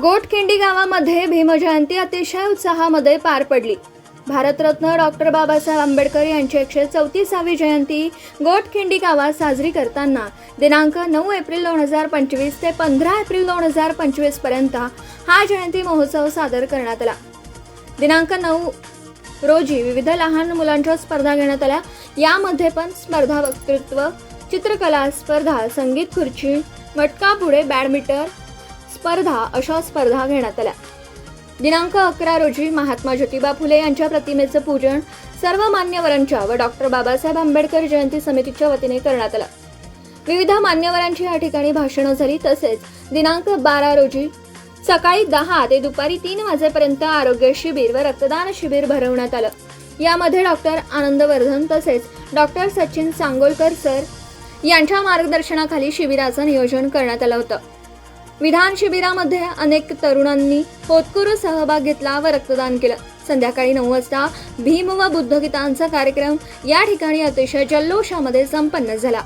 गोटखिंडी गावामध्ये भीमजयंती अतिशय उत्साहामध्ये पार पडली. भारतरत्न डॉक्टर बाबासाहेब आंबेडकर यांची एकशे चौतीसावी जयंती गोटखिंडी गावात साजरी करताना दिनांक नऊ एप्रिल दोन हजार पंचवीस ते पंधरा एप्रिल दोन हजार पंचवीसपर्यंत हा जयंती महोत्सव सादर करण्यात आला. दिनांक नऊ रोजी विविध लहान मुलांच्या स्पर्धा घेण्यात आल्या. यामध्ये पण स्पर्धा वक्तृत्व चित्रकला स्पर्धा संगीत खुर्ची मटका पुढे बॅडमिंटन स्पर्धा अशा स्पर्धा घेण्यात आल्या. दिनांक अकरा रोजी महात्मा ज्योतिबा फुले यांच्या प्रतिमेचं पूजन सर्व मान्यवरांच्या व डॉक्टर बाबासाहेब आंबेडकर जयंती समितीच्या वतीने करण्यात आलं. विविध मान्यवरांची या ठिकाणी भाषणं झाली तसेच दिनांक बारा रोजी सकाळी दहा ते दुपारी तीन वाजेपर्यंत आरोग्य शिबिर व रक्तदान शिबिर भरवण्यात आलं. यामध्ये डॉक्टर आनंदवर्धन तसेच डॉक्टर सचिन सांगोलकर सर यांच्या मार्गदर्शनाखाली शिबिराचं नियोजन करण्यात आलं होतं. विधान शिबिरामध्ये अनेक तरुणांनी होतकरू सहभाग घेतला व रक्तदान केलं. संध्याकाळी नऊ वाजता भीम व बुद्धगीतांचा कार्यक्रम या ठिकाणी अतिशय जल्लोषामध्ये संपन्न झाला.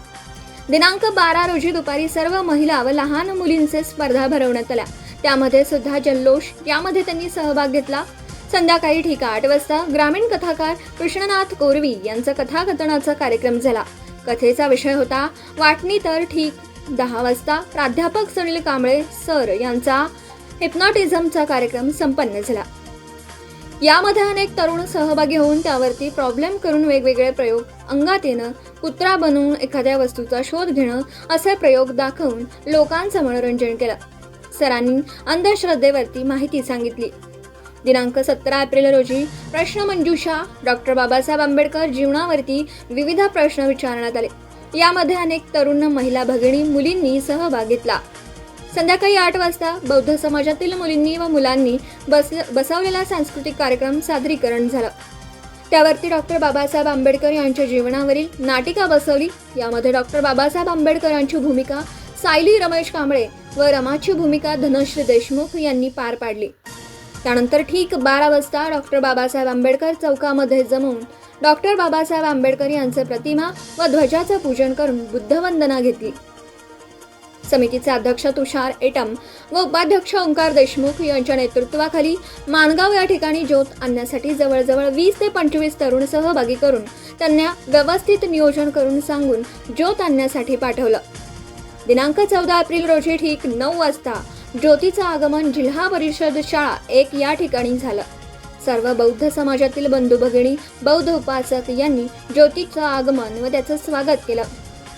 दिनांक बारा रोजी दुपारी सर्व महिला व लहान मुलींचे स्पर्धा भरवण्यात आल्या. त्यामध्ये सुद्धा जल्लोष यामध्ये त्यांनी सहभाग घेतला. संध्याकाळी ठीक आठ वाजता ग्रामीण कथाकार कृष्णनाथ कोरवी यांचा कथाकथनाचा कार्यक्रम झाला. कथेचा विषय होता वाटणी तर ठीक दहा वाजता. प्राध्यापक सुनील कांबळे सर यांचा हिप्नॉटिझमचा कार्यक्रम संपन्न झाला. यामध्ये अनेक तरुण सहभागी होऊन त्यावरती प्रॉब्लेम करून वेगवेगळे प्रयोग अंगात येणं कुत्रा बनवून एखाद्या वस्तूचा शोध घेणं असे प्रयोग दाखवून लोकांचं मनोरंजन केलं. सरांनी अंधश्रद्धेवरती माहिती सांगितली. दिनांक सतरा एप्रिल रोजी प्रश्नमंजुषा डॉक्टर बाबासाहेब आंबेडकर जीवनावरती विविध प्रश्न विचारण्यात आले. यामध्ये अनेक तरुण महिला भगिनी मुलींनी सहभाग घेतला. संध्याकाळी आठ वाजता बौद्ध समाजातील मुलींनी व मुलांनी बस बसवलेला सांस्कृतिक कार्यक्रम सादरीकरण झालं. त्यावरती डॉक्टर बाबासाहेब आंबेडकर यांच्या जीवनावरील नाटिका बसवली. यामध्ये डॉक्टर बाबासाहेब आंबेडकर यांची भूमिका सायली रमेश कांबळे व रमाची भूमिका धनश्री देशमुख यांनी पार पाडली. त्यानंतर ठीक बारा वाजता डॉक्टर बाबासाहेब आंबेडकर चौकामध्ये जमून डॉक्टर बाबासाहेब आंबेडकर यांचे प्रतिमा व ध्वजाचं पूजन करून बुद्धवंदना घेतली. समितीचे अध्यक्ष तुषार एटम व उपाध्यक्ष ओंकार देशमुख यांच्या नेतृत्वाखाली माणगाव या ठिकाणी ज्योत आणण्यासाठी जवळजवळ वीस ते पंचवीस तरुण सहभागी करून त्यांना व्यवस्थित नियोजन करून सांगून ज्योत आणण्यासाठी पाठवलं. दिनांक चौदा एप्रिल रोजी ठीक नऊ वाजता ज्योतीचं आगमन जिल्हा परिषद शाळा एक या ठिकाणी झालं. सर्व बौद्ध समाजातील बंधू भगिनी बौद्ध उपासक यांनी ज्योतीचं आगमन व त्याचं स्वागत केलं.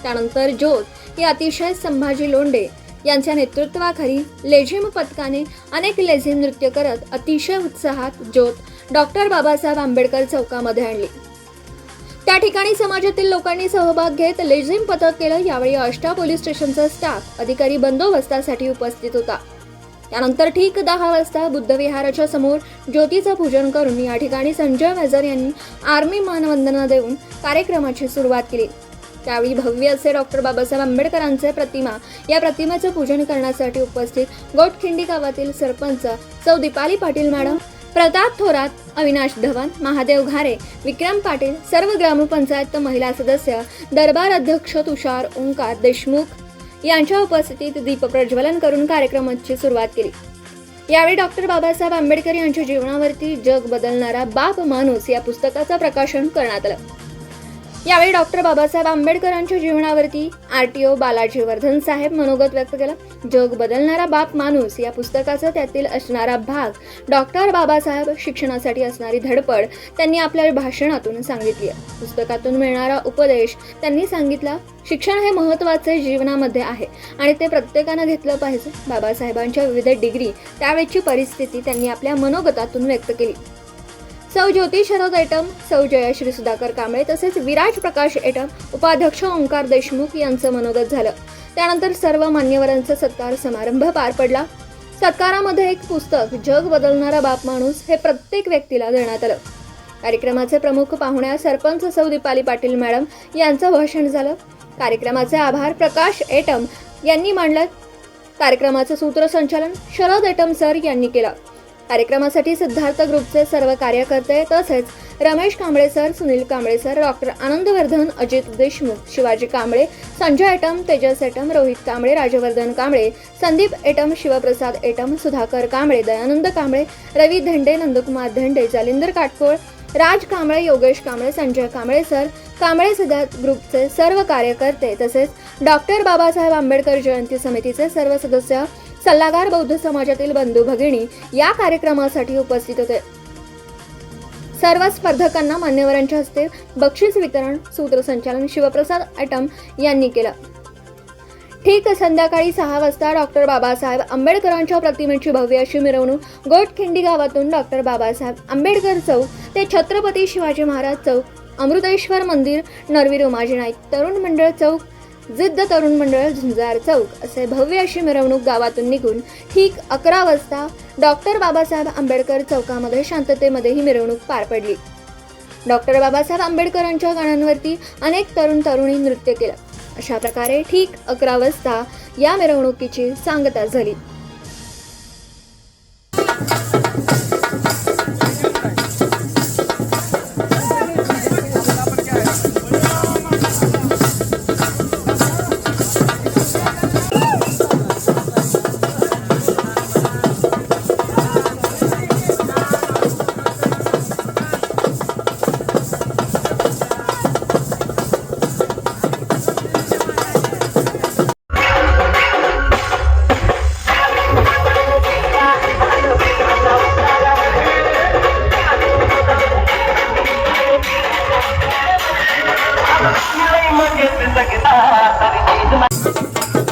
त्यानंतर ज्योत हे अतिशय संभाजी लोंढे यांच्या नेतृत्वाखाली लेझिम पथकाने अनेक लेझिम नृत्य करत अतिशय उत्साहात ज्योत डॉक्टर बाबासाहेब आंबेडकर चौकामध्ये आणली. त्या ठिकाणी समाजातील लोकांनी सहभाग घेत लेझिम पथक केलं. यावेळी अष्टा पोलीस स्टेशनचा स्टाफ अधिकारी बंदोबस्तासाठी उपस्थित होता. त्यानंतर ठीक दहा वाजता बुद्धविहाराच्या समोर ज्योतीचं पूजन करून या ठिकाणी संजय वेजर यांनी आर्मी मानवंदना देऊन कार्यक्रमाची सुरुवात केली. त्यावेळी भव्य असे डॉक्टर बाबासाहेब आंबेडकरांचे प्रतिमा या प्रतिमेचं पूजन करण्यासाठी उपस्थित गोटखिंडी गावातील सरपंच सौ दीपाली पाटील मॅडम प्रताप थोरात अविनाश धवन महादेव घारे विक्रम पाटील सर्व ग्रामपंचायत महिला सदस्य दरबार अध्यक्ष तुषार ओंकार देशमुख यांच्या उपस्थितीत दीप प्रज्वलन करून कार्यक्रमाची सुरुवात केली. यावेळी डॉक्टर बाबासाहेब आंबेडकर यांच्या जीवनावरती जग बदलणारा बाप माणूस या पुस्तकाचं प्रकाशन करण्यात आलं. यावेळी डॉक्टर बाबासाहेब आंबेडकरांच्या जीवनावरती R T O Balaji Vardhan Saheb मनोगत व्यक्त केलं. जग बदलणारा बाप माणूस या पुस्तकाचा त्यातील असणारा भाग डॉक्टर बाबासाहेब शिक्षणासाठी असणारी धडपड त्यांनी आपल्या भाषणातून सांगितली आहे. पुस्तकातून मिळणारा उपदेश त्यांनी सांगितला शिक्षण हे महत्त्वाचे जीवनामध्ये आहे आणि ते प्रत्येकानं घेतलं पाहिजे. बाबासाहेबांच्या विविध डिग्री त्यावेळची परिस्थिती त्यांनी आपल्या मनोगतातून व्यक्त केली. सौ ज्योती शरद एटम सौ जयश्री सुधाकर कांबळे तसेच विराज प्रकाश एटम उपाध्यक्ष ओंकार देशमुख यांचं मनोगत झालं. त्यानंतर सर्व मान्यवरांचा सत्कार समारंभ पार पडला. सत्कारामध्ये एक पुस्तक जग बदलणारा बाप माणूस हे प्रत्येक व्यक्तीला देण्यात आलं. कार्यक्रमाचे प्रमुख पाहुण्या सरपंच सौ दीपाली पाटील मॅडम यांचं भाषण झालं. कार्यक्रमाचे आभार प्रकाश एटम यांनी मांडलं. कार्यक्रमाचं सूत्रसंचालन शरद एटम सर यांनी केलं. कार्यक्रमासाठी सिद्धार्थ ग्रुपचे सर्व कार्यकर्ते तसेच Ramesh Kamble sir Sunil Kamble sir doctor Anandvardhan Ajit Deshmukh Shivaji Kamble Sanjay Etam Tejas Etam Rohit Kamble Rajvardhan Kamble Sandeep Etam Shivprasad Etam Sudhakar Kamble Dayanand Kamble Ravi Dhende Nandkumar Dhende Jalinder Katkol Raj Kamble Yogesh Kamble Sanjay Kamble sir Kamble Siddharth ग्रुपचे सर्व कार्यकर्ते तसेच doctor Babasaheb Ambedkar जयंती समितीचे सर्व सदस्य सल्लागार बौद्ध समाजातील बंधू भगिनी या कार्यक्रमासाठी उपस्थित होते. सर्व स्पर्धकांना मान्यवरांच्या हस्ते बक्षीस वितरण सूत्रसंचालन शिवप्रसाद आटम यांनी केलं. ठीक संध्याकाळी सहा वाजता डॉक्टर बाबासाहेब आंबेडकरांच्या प्रतिमेची भव्य अशी मिरवणूक गोटखिंडी गावातून डॉक्टर बाबासाहेब आंबेडकर चौक ते छत्रपती शिवाजी महाराज चौक अमृतेश्वर मंदिर नरवीर उमाजी नाईक तरुण मंडळ चौक जिद्द तरुण मंडळ झुंजार चौक असे भव्य अशी मिरवणूक गावातून निघून ठीक अकरा वाजता डॉक्टर बाबासाहेब आंबेडकर चौकामध्ये शांततेमध्ये ही मिरवणूक पार पडली. डॉक्टर बाबासाहेब आंबेडकरांच्या गाण्यांवरती अनेक तरुण तरुणी नृत्य केलं. अशा प्रकारे ठीक अकरा वाजता या मिरवणुकीची सांगता झाली. I'm gonna get this again.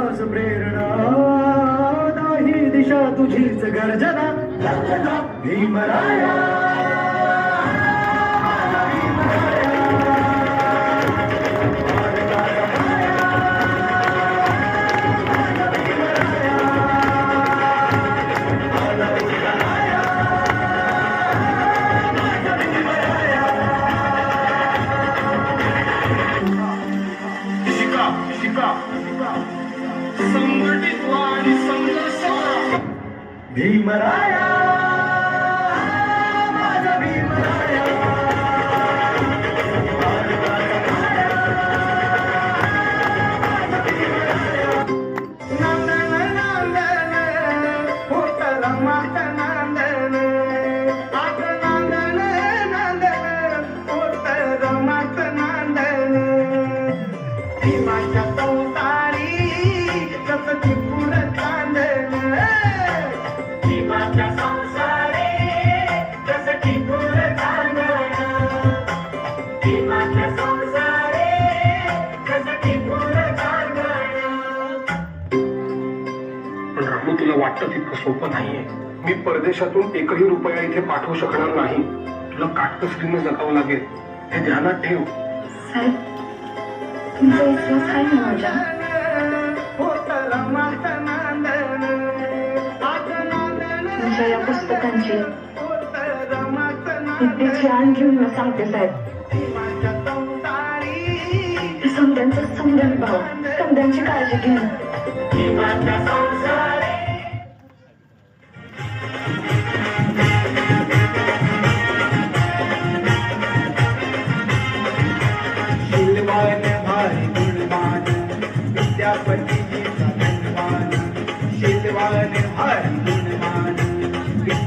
तुझीच गर्जना भीमराया. तुला वाटतं तितकं सोपं नाहीये. मी परदेशातून एकही रुपया इथे पाठवू शकणार नाही. तुला काटकसरीने जगावं लागेल. हे ध्यानात ठेव. साहेब तुमचा विश्वास आहे ना तुमच्या या पुस्तकांची विद्येची आण घेऊन मी सांगते साहेब. समद्यांचा समजण भाव. समद्यांची काळजी घेणं.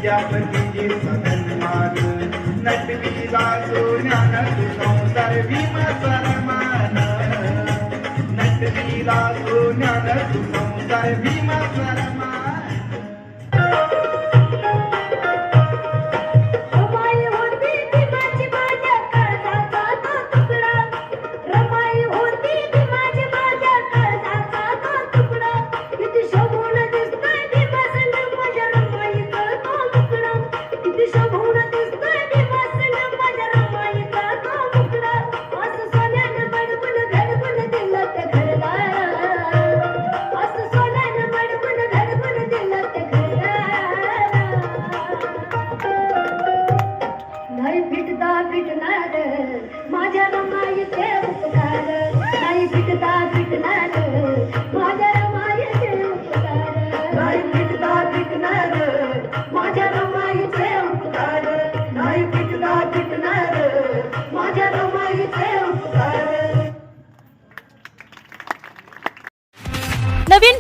विद्यापतीचे सन्मान